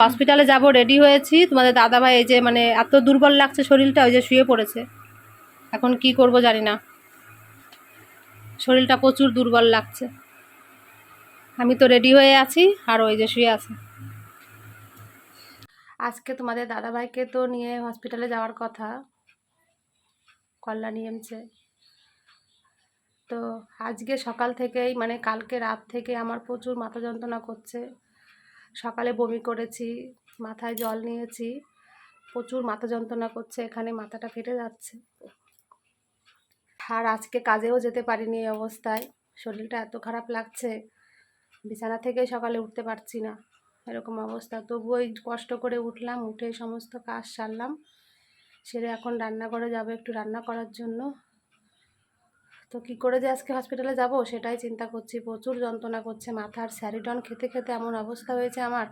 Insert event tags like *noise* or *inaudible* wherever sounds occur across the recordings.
হসপিটালে যাব রেডি হয়েছি। তোমাদের দাদা ভাই এই যে মানে এত দুর্বল লাগছে শরীরটা, ওই যে শুয়ে পড়েছে। এখন কি করব জানি না। শরীরটা প্রচুর দুর্বল লাগছে। আমি তো রেডি হয়ে আছি, আর ওই যে শুয়ে আছে। আজকে তোমাদের দাদাভাইকে তো নিয়ে হসপিটালে যাওয়ার কথা। কল্যাণী এমছে তো আজকে সকাল থেকেই মানে কালকে রাত থেকে আমার প্রচুর মাথা যন্ত্রণা করছে। সকালে বমি করেছি, মাথায় জল নিয়েছি, প্রচুর মাথা যন্ত্রণা করছে, এখানে মাথাটা ফেটে যাচ্ছে। আর আজকে কাজেও যেতে পারিনি এই অবস্থায়, শরীরটা এত খারাপ লাগছে, বিছানা থেকে সকালে উঠতে পারছি না, এরকম অবস্থা। তবুও ওই কষ্ট করে উঠলাম, উঠে সমস্ত কাজ সারলাম, সেরে এখন রান্নাঘরে যাব একটু রান্না করার জন্য। তো কি করে যে আজকে হসপিটালে যাব সেটাই চিন্তা করছি। প্রচুর যন্ত্রণা করছে মাথার স্যারিডন খেতে খেতে এমন অবস্থা হয়েছে আমার।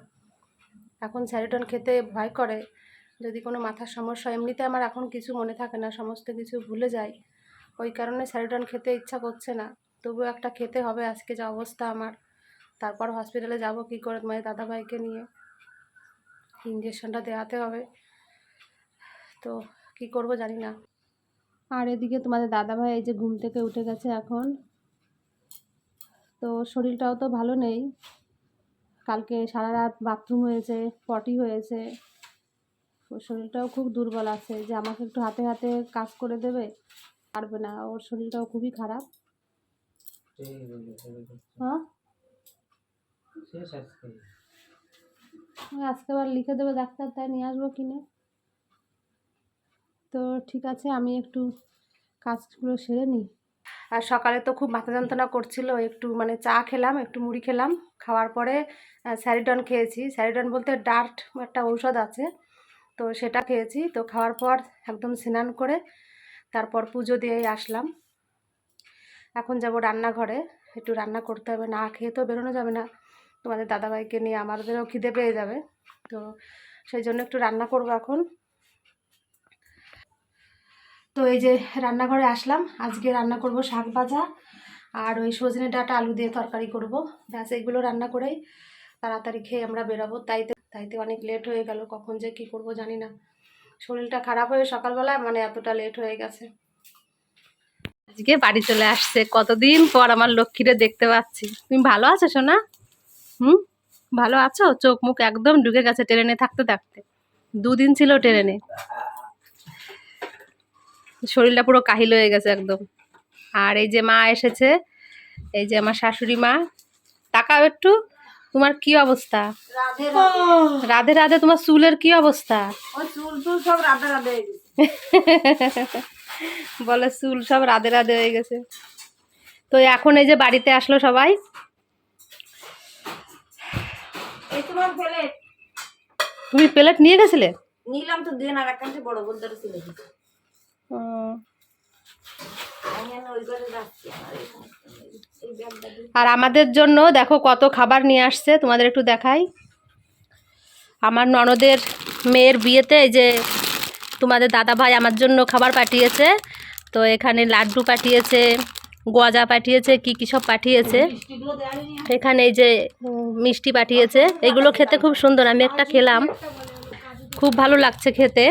এখন স্যারিডন খেতে ভয় করে। যদি কোনো মাথার সমস্যা, এমনিতে আমার এখন কিছু মনে থাকে না, সমস্ত কিছু ভুলে যাই। ওই কারণে স্যারিডন খেতে ইচ্ছা করছে না। তবুও একটা খেতে হবে আজকে যা অবস্থা আমার। তারপর হসপিটালে যাব কি করে তোমার দাদাভাইকে নিয়ে? ইঞ্জেকশনটা দেওয়াতে হবে। তো কি করব জানি না। আর এদিকে তোমাদের দাদাভাই এই যে ঘুম থেকে উঠে গেছে এখন। তো শরীরটাও তো ভালো নেই। কালকে সারা রাত বাথরুম হয়েছে পটি হয়েছে। ওর শরীরটাও খুব দুর্বল আছে। যে আমাকে একটু হাতে হাতে কাজ করে দেবে পারবে না। ওর শরীরটাও খুবই খারাপ। হ্যাঁ? আজকে আবার লিখে দেবে ডাক্তার তাই নিয়ে আসব কিনে। তো ঠিক আছে, আমি একটু কাজগুলো সেরে নিই। আর সকালে তো খুব মাথা যন্ত্রণা করছিল, একটু মানে চা খেলাম, একটু মুড়ি খেলাম, খাওয়ার পরে স্যারিডন খেয়েছি। স্যারিডন বলতে ডার্ট একটা ঔষধ আছে, তো সেটা খেয়েছি। তো খাওয়ার পর একদম স্নান করে তারপর পুজো দিয়েই আসলাম। এখন যাব রান্নাঘরে, একটু রান্না করতে হবে, না খেয়ে তো বেরোনো যাবে না। তোমাদের দাদাভাইকে নিয়ে আমাদেরও খিদে পেয়ে যাবে, তো সেই জন্য একটু রান্না করব এখন। তো এই যে রান্নাঘরে আসলাম, আজকে রান্না করব শাক ভাজা আর ওই সজনে ডাঁটা আলু দিয়ে তরকারি করব। ব্যাস এগুলো রান্না করেই তাড়াতাড়ি খেয়ে আমরা বেরাবো। তাইতে তাইতে অনেক লেট হয়ে গেল, কখন যে কি করব জানি না। শরীরটা খারাপ হয়ে সকালবেলায় মানে এতটা লেট হয়ে গেছে। আজকে বাড়ি চলে আসছে, কতদিন পর আমার লক্ষ্মীরে দেখতে পাচ্ছি। তুমি ভালো আছো, সোনা? হুম? ভালো আছো? চোখ মুখ একদম ঢুকে গেছে ট্রেনে থাকতে থাকতে। দুদিন ছিল ট্রেনে। শরীরটা পুরো কাহিল হয়ে গেছে একদম। আর এই যে মা এসেছে এই যে আমার শাশুড়ি মা তাকাও একটু তোমার কি অবস্থা? রাধে রাধে তোমার চুলের কি অবস্থা? চুল টুল রাধে রাধে গেছে। *laughs* বলে চুল সব রাধে রাধে হয়ে গেছে। তো এখন এই যে বাড়িতে আসলো সবাই। তুমি প্লেট নিয়ে গেছিলে? নিলাম তো দুই আর একটা বড় বলতে আর আমাদের জন্য দেখো কত খাবার নিয়ে আসছে, তোমাদের একটু দেখাই। আমার ননদের মেয়ের বিয়েতে এই যে তোমাদের দাদা ভাই আমার জন্য খাবার পাঠিয়েছে, তো এখানে লাড্ডু পাঠিয়েছে গজা পাঠিয়েছে, কি কি সব পাঠিয়েছে। এখানে এই যে মিষ্টি পাঠিয়েছে, এগুলো খেতে খুব সুন্দর, আমি একটা খেলাম। খুব ভালো লাগছে খেতে।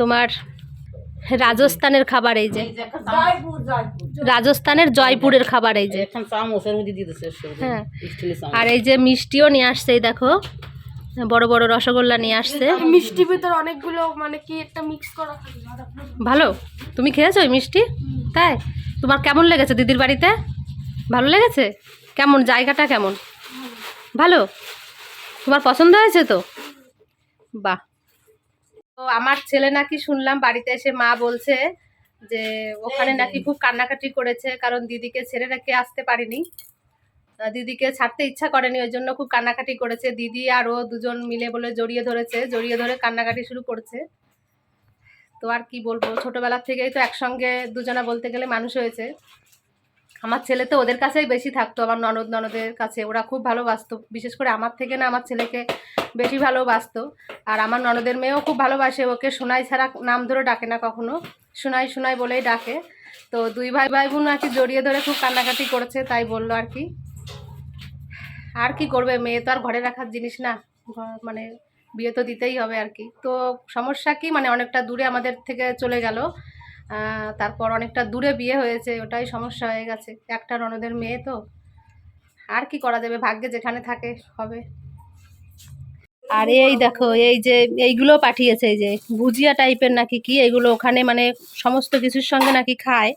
তোমার রাজস্থানের খাবার এই যে। জয়পুর জয়পুর রাজস্থানের জয়পুরের খাবার এই যে। এখন চামচের মধ্যে দিয়ে দিচ্ছে হ্যাঁ। আর এই যে মিষ্টিও নিয়ে আসছে এই দেখো। বড় বড় রসগোল্লা নিয়ে আসছে। মিষ্টি ভিতর অনেকগুলো মানে কি একটা মিক্স করা থাকে। ভালো? তুমি খেয়েছো ওই মিষ্টি? তাই? তোমার কেমন লেগেছে দিদির বাড়িতে? ভালো লেগেছে? কেমন? জায়গাটা কেমন? ভালো? তোমার পছন্দ হয়েছে তো? বাহ। তো আমার ছেলে নাকি শুনলাম বাড়িতে এসে মা বলছে যে ওখানে নাকি খুব কান্নাকাটি করেছে কারণ দিদিকে ছেড়ে রেখে আসতে পারিনি। দিদিকে ছাড়তে ইচ্ছা করেনি ওই জন্য খুব কান্নাকাটি করেছে। দিদি আর ও দুজন মিলে বলে জড়িয়ে ধরেছে জড়িয়ে ধরে কান্নাকাটি শুরু করছে। তো আর কি বলব ছোটবেলা থেকেই তো একসঙ্গে দুজনা বলতে গেলে মানুষ হয়েছে। আমার ছেলে তো ওদের কাছেই বেশি থাকতো, আমার ননদ ননদের কাছে। ওরা খুব ভালোবাসতো, বিশেষ করে আমার থেকে না আমার ছেলেকে বেশি ভালোবাসতো। আর আমার ননদের মেয়েও খুব ভালোবাসে, ওকে সোনাই ছাড়া নাম ধরে ডাকে না কখনো। সোনাই সোনাই বলেই ডাকে। তো দুই ভাই ভাই বোন আর কি জড়িয়ে ধরে খুব কান্নাকাটি করেছে, তাই বলল আর কি। আর কি করবে, মেয়ে তো আর ঘরে রাখার জিনিস না। মানে বিয়ে তো দিতেই হবে আর কি। তো সমস্যা কি মানে অনেকটা দূরে আমাদের থেকে চলে গেল। তারপর অনেকটা দূরে বিয়ে হয়েছে ওটাই সমস্যা হয়ে গেছে। একটা ননদের মেয়ে তো। আর কি করা যাবে? ভাগ্যে যেখানে থাকে হবে। আর এই দেখো এই যে এইগুলো পাঠিয়েছে এই যে ভুজিয়া টাইপের নাকি কি এগুলো ওখানে মানে সমস্ত কিছুর সঙ্গে নাকি খায়।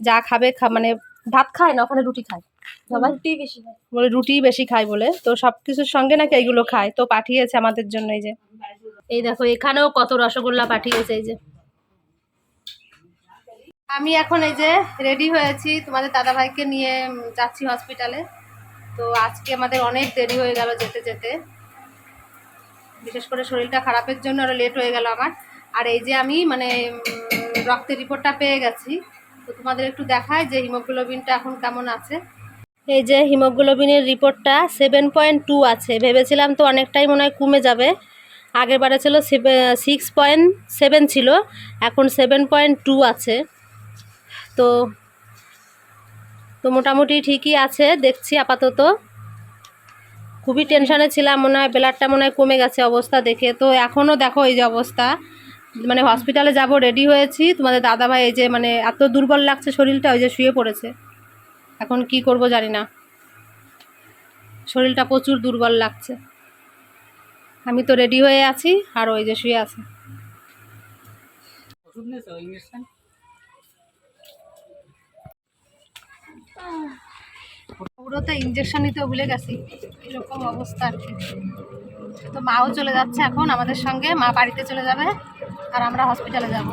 যা খাবে মানে ভাত খায় না ওখানে রুটি খায়? সবাই? রুটি বেশি হয় বলে রুটি বেশি খায় বলে। তো সব কিছুর সঙ্গে নাকি এইগুলো খায়। তো পাঠিয়েছে আমাদের জন্য এই যে। এই দেখো এখানেও কত রসগোল্লা পাঠিয়েছে এই যে। আমি এখন এই যে রেডি হয়েছি তোমাদের দাদাভাইকে নিয়ে যাচ্ছি হসপিটালে তো আজকে আমাদের অনেক দেরি হয়ে গেল যেতে যেতে। বিশেষ করে শরীরটা খারাপের জন্য আরও লেট হয়ে গেল আমার। আর এই যে আমি মানে রক্তের রিপোর্টটা পেয়ে গেছি। তো তোমাদের একটু দেখায় যে হিমোগ্লোবিনটা এখন কেমন আছে। এই যে হিমোগ্লোবিনের রিপোর্টটা সেভেন পয়েন্ট টু আছে। ভেবেছিলাম তো অনেকটাই মনে হয় কমে যাবে। আগের বারে ছিল সিক্স পয়েন্ট সেভেন ছিল, এখন সেভেন পয়েন্ট টু আছে। তো তো মোটামুটি ঠিকই আছে, দেখছি আপাতত। খুবই টেনশানে ছিলাম, মনে হয় ব্লাডটা মনে হয় কমে গেছে অবস্থা দেখে। তো এখনও দেখো এই যে অবস্থা মানে হসপিটালে যাব, রেডি হয়েছি। তোমাদের দাদাভাই এই যে মানে এত দুর্বল লাগছে শরীরটা, ওই যে শুয়ে পড়েছে। এখন কি করব জানি না। শরীরটা প্রচুর দুর্বল লাগছে। আমি তো রেডি হয়ে আছি, আর ওই যে শুয়ে আছে। পুরো তো ইঞ্জেকশন নিতে ভুলে গেছি। এরকম অবস্থা আর কি। তো মাও চলে যাচ্ছে এখন আমাদের সঙ্গে, মা বাড়িতে চলে যাবে আর আমরা হসপিটালে যাব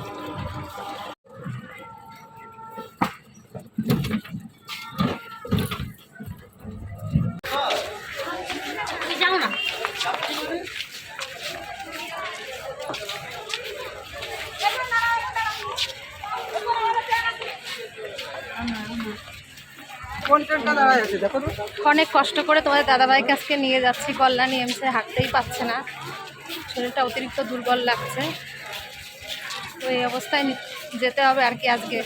যাও না অনেক কষ্ট করে তোমাদের দাদাভাইকে আজকে নিয়ে যাচ্ছি কল্যাণী এমসে হাঁটতেই পারছে না। শরীরটা অতিরিক্ত দুর্বল লাগছে। তো এই অবস্থায় যেতে হবে আর কি আজকে।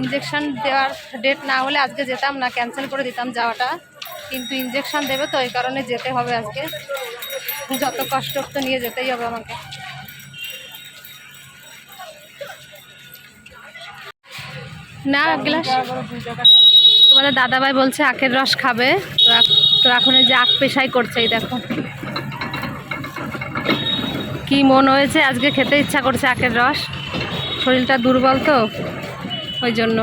ইঞ্জেকশন দেওয়ার ডেট না হলে আজকে যেতাম না ক্যান্সেল করে দিতাম যাওয়াটা। কিন্তু ইঞ্জেকশন দেবে তো, এই কারণে যেতে হবে আজকে। যত কষ্ট তো নিয়ে যেতেই হবে আমাকে। না গ্লাস। তোমাদের দাদাভাই বলছে, আখের রস খাবে। তো তো এখন এই যে আখ পেশাই করছে, এই দেখো। কি মন হয়েছে, আজকে খেতে ইচ্ছা করছে আখের রস। শরীরটা দুর্বল তো, ওই জন্য।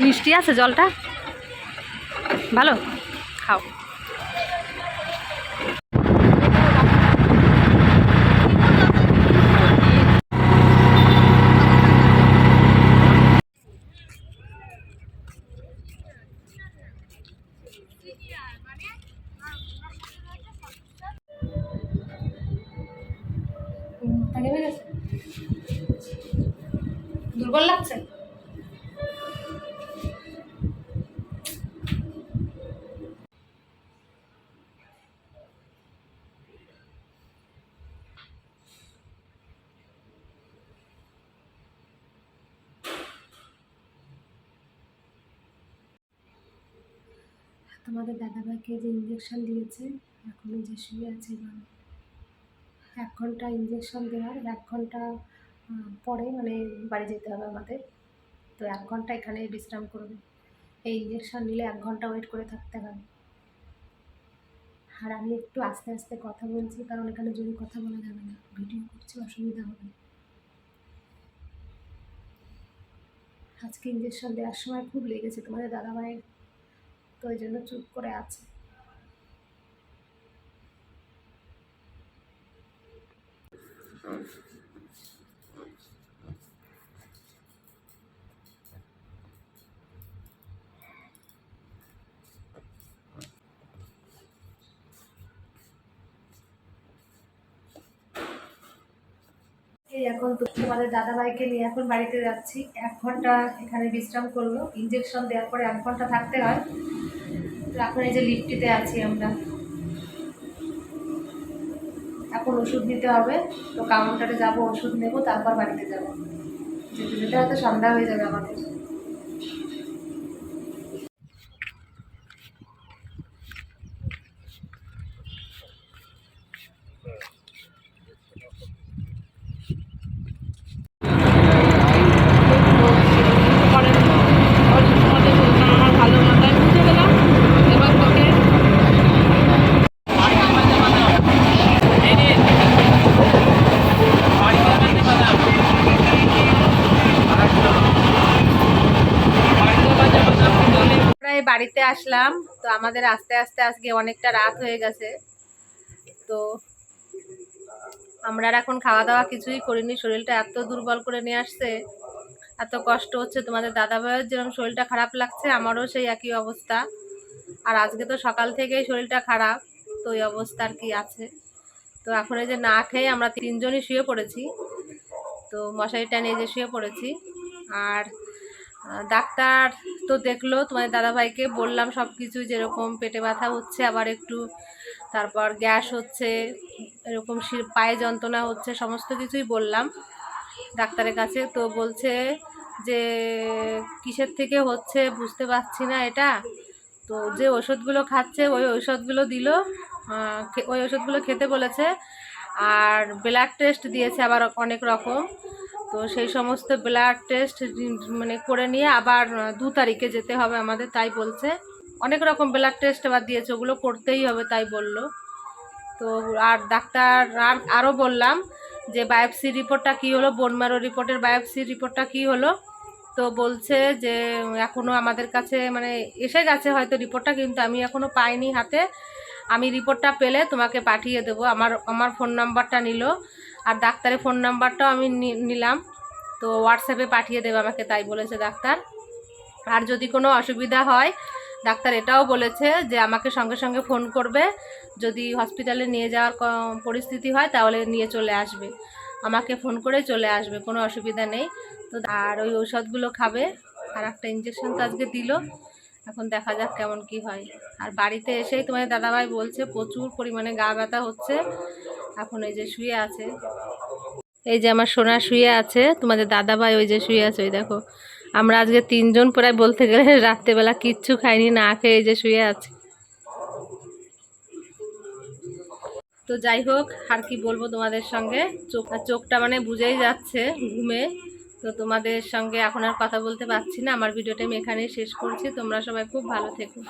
মিষ্টি আছে জলটা? ভালো? খাও। দুর্বল লাগছে? তোমাদের দাদাভাইকে যে ইঞ্জেকশন দিয়েছে এখনও যে শুয়ে আছে এবার। এক ঘণ্টা ইঞ্জেকশন দেওয়ার এক ঘণ্টা পরে মানে বাড়ি যেতে হবে আমাদের। তো এক ঘণ্টা এখানে বিশ্রাম করবে। এই ইঞ্জেকশন নিলে এক ঘণ্টা ওয়েট করে থাকতে হবে আর আমি একটু আস্তে আস্তে কথা বলছি, কারণ এখানে জোরে কথা বলা যাবে না। ভিডিও করছি, অসুবিধা হবে আজকে ইঞ্জেকশন দেওয়ার সময় খুব লেগেছে। তোমাদের দাদাভাইয়ের তো ওই জন্য চুপ করে আছে। এই এখন তোমাদের দাদাভাইকে নিয়ে এখন বাড়িতে যাচ্ছি। এক ঘণ্টা এখানে বিশ্রাম করল। ইঞ্জেকশন দেওয়ার পরে এক ঘণ্টা থাকতে হয়। এখন এই যে লিফটিতে আছি আমরা। এখন ওষুধ নিতে হবে, তো কাউন্টারে যাব, ওষুধ নেব, তারপর বাড়িতে যাব। যেতে যেতে হয়তো সন্ধ্যা হয়ে যাবে আমাদের। বাড়িতে আসলাম, তো আমাদের আস্তে আস্তে আজকে অনেকটা রাত হয়ে গেছে। তো আমরা এখন খাওয়া দাওয়া কিছুই করিনি, শরীরটা এত দুর্বল করে নিয়ে আসছে, এত কষ্ট হচ্ছে। তোমাদের দাদা ভাইয়ের যেরকম শরীরটা খারাপ লাগছে, আমারও সেই একই অবস্থা। আর আজকে তো সকাল থেকেই শরীরটা খারাপ, তো এই অবস্থার কি আছে। তো এখন এই যে না খেয়ে আমরা তিনজনই শুয়ে পড়েছি, তো মশারিটা নিয়ে যে শুয়ে পড়েছি। আর ডাক্তার তো দেখল, তোমাদের দাদাভাইকে বললাম সব কিছু যেরকম পেটে ব্যথা হচ্ছে, আবার একটু তারপর গ্যাস হচ্ছে, এরকম পায়ে যন্ত্রণা হচ্ছে, সমস্ত কিছুই বললাম ডাক্তারের কাছে। তো বলছে যে, কিসের থেকে হচ্ছে বুঝতে পারছি না এটা? তো যে ওষুধগুলো খাচ্ছে, ওই ওষুধগুলো দিল ওই ওষুধগুলো খেতে বলেছে, আর ব্লাড টেস্ট দিয়েছে আবার অনেক রকম। তো সেই সমস্ত ব্লাড টেস্ট মানে করে নিয়ে আবার দু তারিখে যেতে হবে আমাদের, তাই বলছে। অনেক রকম ব্লাড টেস্ট আবার দিয়েছে, ওগুলো করতেই হবে, তাই বলল। তো আর ডাক্তার, আর আরও বললাম যে বায়োপসি রিপোর্টটা কী হলো বোনমারো রিপোর্টের বায়োপসি রিপোর্টটা কী হলো? তো বলছে যে এখনও আমাদের কাছে মানে এসে গেছে হয়তো রিপোর্টটা কিন্তু আমি এখনও পাইনি হাতে। আমি রিপোর্টটা পেলে তোমাকে পাঠিয়ে দেবো, আমার আমার ফোন নাম্বারটা নিল। আর ডাক্তারের ফোন নাম্বারটাও আমি নিলাম। তো হোয়াটসঅ্যাপে পাঠিয়ে দেবে আমাকে, তাই বলেছে ডাক্তার। আর যদি কোনো অসুবিধা হয়, ডাক্তার এটাও বলেছে যে আমাকে সঙ্গে সঙ্গে ফোন করবে। যদি হসপিটালে নিয়ে যাওয়ার পরিস্থিতি হয়, তাহলে নিয়ে চলে আসবে। আমাকে ফোন করে চলে আসবে, কোনো অসুবিধা নেই। তো আর ওই ঔষধগুলো খাবে। আর একটা ইঞ্জেকশন তো আজকে দিল। এখন দেখা যাক কেমন কি হয়। আর বাড়িতে এসেই তোমার দাদাভাই বলছে, প্রচুর পরিমাণে গা ব্যথা হচ্ছে। এখন এই যে শুয়ে আছে। এই যে আমার সোনা শুয়ে আছে, তোমাদের দাদা ভাই ওই যে শুয়ে আছে, ওই দেখো। আমরা আজকে তিনজন প্রায় বলতে গেলে *laughs* রাত্রেবেলা কিচ্ছু খাইনি, না খেয়ে এই যে শুয়ে আছে। তো যাই হোক, আর কি বলব তোমাদের সঙ্গে? চোখ চোখটা মানে বুঝেই যাচ্ছে ঘুমে। তো তোমাদের সঙ্গে এখন আর কথা বলতে পারছি না। আমার ভিডিওটা আমি এখানেই শেষ করছি। তোমরা সবাই খুব ভালো থেকো।